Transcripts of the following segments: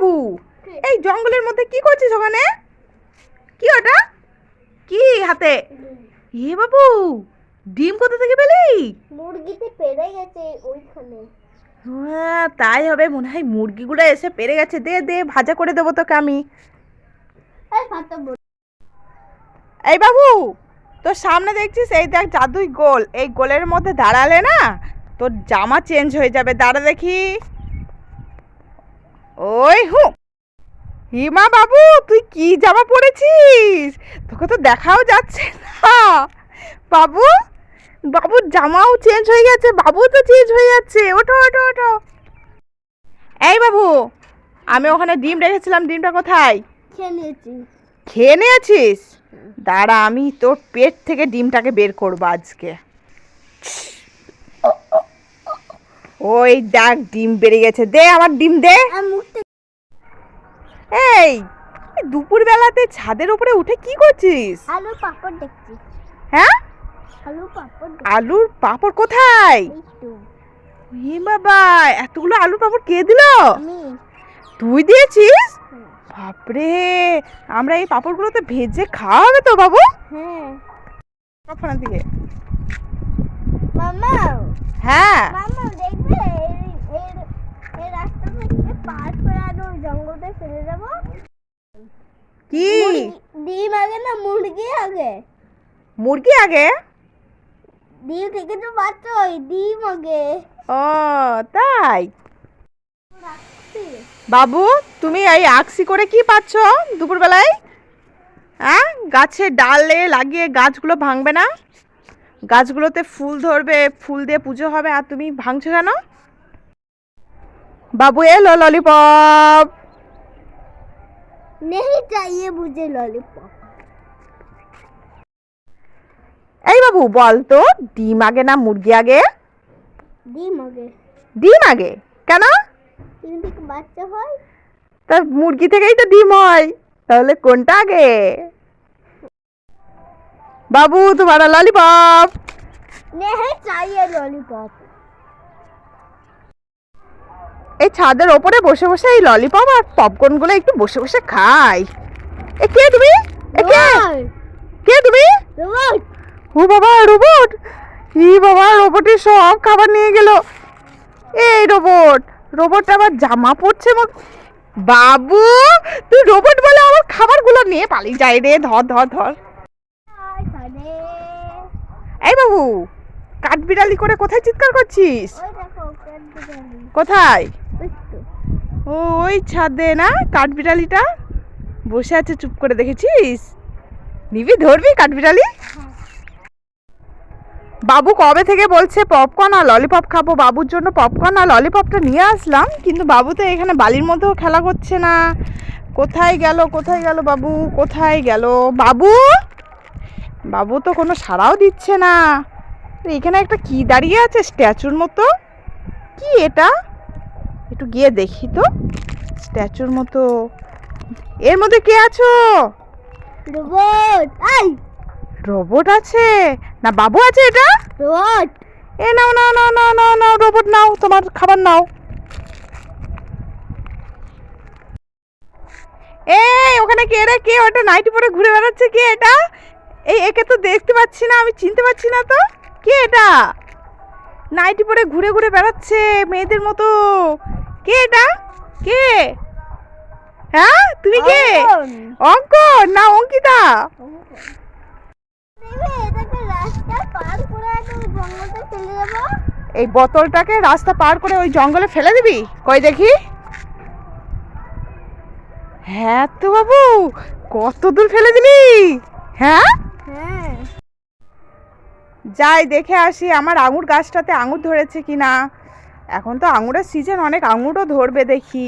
বাবু? এই জঙ্গলের মধ্যে কি করছিস ওখানে? কি ওটা? কি হাতে? এ বাবু ডিম কোথা থেকে পেলি? মুরগিতে পেরে গেছে ওইখানে। হ্যাঁ, তাই হবে মনে হয় মুরগিগুলো এসে পেরে গেছে। দে দে ভাজা করে দেবো তোকে আমি। এই বাবু তোর সামনে দেখছিস? এই দেখ জাদুই গোল। এই গোলের মধ্যে দাঁড়ালে না তোর জামা চেঞ্জ হয়ে যাবে। দাঁড়া দেখি। ওই হু। হিমা বাবু তুই কি জামা পরেছিস? তোকে তো দেখাও যাচ্ছে না। বাবু বাবুর জামাও চেঞ্জ হয়ে গেছে বাবু তো চেঞ্জ হয়ে যাচ্ছে। ওঠো ওঠো ওঠো। এই বাবু আমি ওখানে ডিম রেখেছিলাম ডিমটা কোথায়? খেয়ে নিয়েছি। খেয়ে নিয়েছিস? দাঁড়া আমি তোর পেট থেকে ডিমটাকে বের করব আজকে। ওই ডাক ডিম বেড়ে গেছে। দে আমার ডিম দে। এই এই দুপুরবেলাতে ছাদের উপরে উঠে কি করছিস? আলু পাপড় দেখছি। হ্যাঁ? আলু পাপড় আলুর পাঁপড় কোথায়? হে বাবা এতগুলো আলুর পাঁপড় কে দিল? তুই দিয়েছিস? বাপরে আমরা এই পাঁপড়গুলো তো ভেজে খাওয়া হবে তো বাবু? হ্যাঁ। কখনো দিয়ে। মামা হ্যাঁ। কি? ডিম আগে না মুরগি আগে। মুরগি আগে? ডিম থেকে তো বাচ্চা ওই ডিম আগে। ও তাই? বাবু তুমি এই আকসি করে কি পাচ্ছ দুপুরবেলায়? হ্যাঁ গাছে ডালে লাগিয়ে গাছগুলো ভাঙবে না? গাছগুলোতে ফুল ধরবে ফুল দিয়ে পুজো হবে আর তুমি ভাঙছো কেন? বাবু এলো ললিপপ এই বাবু বল তো ডিম আগে না মুরগি আগে? ডিম আগে। ডিম আগে? কেন? বাচ্চা হয়? তা মুরগি থেকেই তো ডিম হয় তাহলে কোনটা আগে? বাবু তোমার ললিপপ नहीं चाहिए लॉलीपॉप এই ছাদের ওপরে বসে বসে এই ললিপপ আর পপকর্ন গুলো একটু বসে বসে খাই এ কে তুমি এ কে কে তুমি रोबोट ও বাবা রোবট ই বাবা রোবটের সব খাবার নিয়ে গেল এই রোবট রোবট আবার জামা পরছে মো- বাবু তুই রোবট বলে আমার খাবারগুলো নিয়ে পালিয়ে যায় রে ধর ধর ধর খানে এই বাবু কাঠবিড়ালি করে কোথায় চিৎকার করছিস? কোথায়? ওই ও ওই ছাদে না কাঠবিড়ালিটা? বসে আছে চুপ করে দেখেছিস? নিবি ধরবি কাঠবিড়ালি? বাবু কবে থেকে বলছে পপকর্ন আর ললিপপ খাব। বাবুর জন্য পপকর্ন আর ললিপপটা নিয়ে আসলাম কিন্তু বাবু তো এখানে বালির মধ্যেও খেলা করছে না। কোথায় গেল কোথায় গেল বাবু? কোথায় গেল? বাবু? বাবু তো কোনো সাড়াও দিচ্ছে না। এখানে একটা কি দাঁড়িয়ে আছে স্ট্যাচুর মতো? কি এটা? একটু গিয়ে দেখি তো। স্ট্যাচুর মতো। এর মধ্যে কে আছো? রোবট রোবট আছে? না বাবু আছে এটা? রোবট! এ নাও নাও নাও নাও নাও নাও রোবট নাও তোমার খাবার নাও। এই ওখানে কে রে? কে ওটা? নাইটি পরে ঘুরে বেড়াচ্ছে কে এটা? একে তো দেখতে পাচ্ছি না আমি চিনতে পারছি না তো। কে এটা? নাইটি পরে ঘুরে ঘুরে বেড়াচ্ছে মেয়েদের মতো। কে এটা? কে? হ্যাঁ? তুমি কে? অঙ্কন। না অঙ্কিতা। এই বোতলটাকে রাস্তা পার করে ওই জঙ্গলে ফেলে দিবি? কই দেখি। হ্যাঁ তো বাবু কত দূর ফেলে দিলি? হ্যাঁ? হ্যাঁ। যাই, দেখে আসি আমার আঙুর গাছটাতে আঙুর ধরেছে কি না এখন তো আঙুরের সিজন অনেক আঙুরও ধরবে দেখি।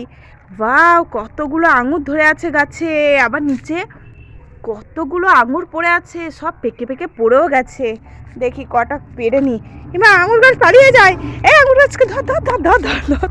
বাও কতগুলো আঙুর ধরে আছে গাছে। আবার নিচে কতগুলো আঙুর পড়ে আছে, সব পেকে পেকে পড়েও গেছে। দেখি কটা পেরে নি। এবার আঙুর গাছ পালিয়ে যায়। এই আঙুর গাছকে ধর ধর ধর ধর ধর ধর।